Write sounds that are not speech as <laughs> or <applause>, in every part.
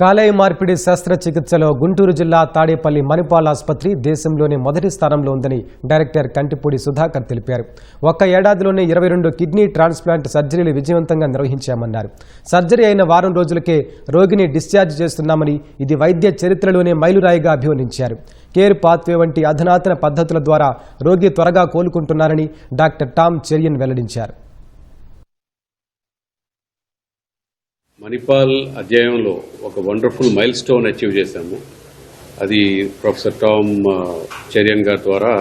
కాలేయ మార్పిడి శస్త్రచికిత్సలో గుంటూరు జిల్లా తాడేపల్లి మణిపాల్ ఆసుపత్రి దేశంలోనే మొదటి స్థానంలో ఉందని డైరెక్టర్ కంటిపూడి సుధాకర్ తెలిపారు. ఒక్క ఏడాదిలోనే ఇరవై రెండు కిడ్నీ ట్రాన్స్ప్లాంట్ సర్జరీలు విజయవంతంగా నిర్వహించామన్నారు. సర్జరీ అయిన వారం రోజులకే రోగిని డిశ్చార్జ్ చేస్తున్నామని ఇది వైద్య చరిత్రలోనే మైలురాయిగా అభివర్ణించారు. కేర్ పాత్వే వంటి అధునాతన పద్ధతుల ద్వారా రోగి త్వరగా కోలుకుంటున్నారని డాక్టర్ టామ్ చెరియన్ వెల్లడించారు. మణిపాల్ అధ్యాయంలో ఒక వండర్ఫుల్ మైల్ స్టోన్ అచీవ్ చేశాము. అది ప్రొఫెసర్ టామ్ చర్యన్ గారి ద్వారా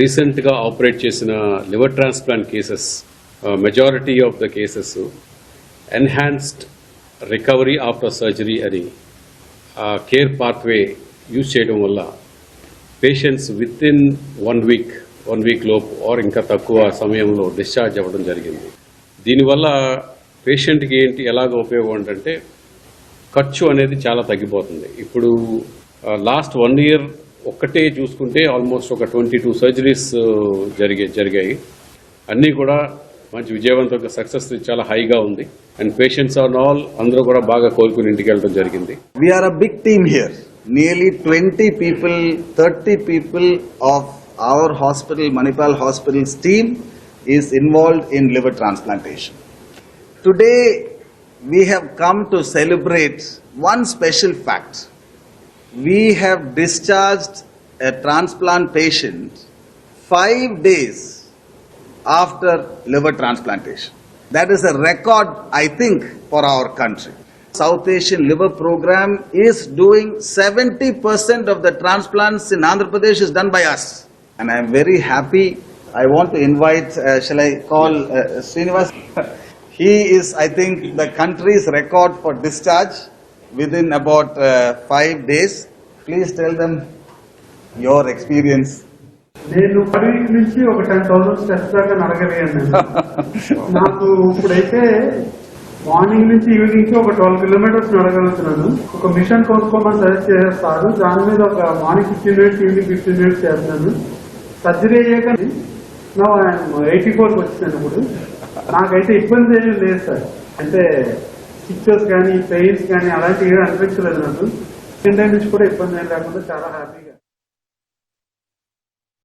రీసెంట్గా ఆపరేట్ చేసిన liver transplant cases majority of the cases enhanced recovery after surgery అని ఆ కేర్ పాత్వే యూజ్ చేయడం వల్ల patients within one week one week లోపు ఆర్ ఇంకా తక్కువ సమయంలో డిశ్చార్జ్ అవ్వడం జరిగింది. దీనివల్ల పేషెంట్కి ఏంటి ఎలాగ ఉపయోగం అంటే ఖర్చు అనేది చాలా తగ్గిపోతుంది. ఇప్పుడు లాస్ట్ వన్ ఇయర్ ఒక్కటే చూసుకుంటే ఆల్మోస్ట్ ఒక ట్వంటీ టూ సర్జరీస్ జరిగే జరిగాయి. అన్నీ కూడా మంచి విజయవంతంగా సక్సెస్ చాలా హైగా ఉంది. అండ్ పేషెంట్స్ ఆర్ ఆల్ అందరూ కూడా బాగా కోలుకుని ఇంటికి వెళ్ళడం జరిగింది. We are a big team here nearly twenty people thirty people of our hospital Manipal hospitals team is involve in liver transplantation. Today, we have come to celebrate one special fact. We have discharged a transplant patient five days after liver transplantation. That is a record, I think, for our country. South Asian Liver Program is doing 70% of the transplants in Andhra Pradesh is done by us. And I am very happy. I want to invite, uh, shall I call uh, Srinivas? <laughs> he is, I think, the country's record for discharge within about uh, five days. Please tell them your experience. నేను పది week నుంచి ఒక ten thousand steps దాకా నడగలిగాను. <laughs> నాకు ఇప్పుడైతే morning నుంచి ఈవినింగ్కి ఒక twelve kilometres నడగలుగుతున్నాను ఒక మిషన్ కొనుక్కోమని సజెస్ట్ చేస్తారు దాని మీద ఒక morning fifteen minutes evening fifteen minutes చేస్తున్నాను సర్జరీ అయ్యాక నా ఎయిటీ ఫోర్కి వచ్చినాను ఇప్పుడు నాకైతే ఇబ్బంది ఏమీ లేదు సార్. అంటే పిక్చర్స్ కానీ పెయిన్స్ కానీ అలాంటివి ఏమీ అనిపించలేదు నాకు. సెకండ్ నుంచి కూడా ఇబ్బంది ఏం లేకుండా చాలా హ్యాపీగా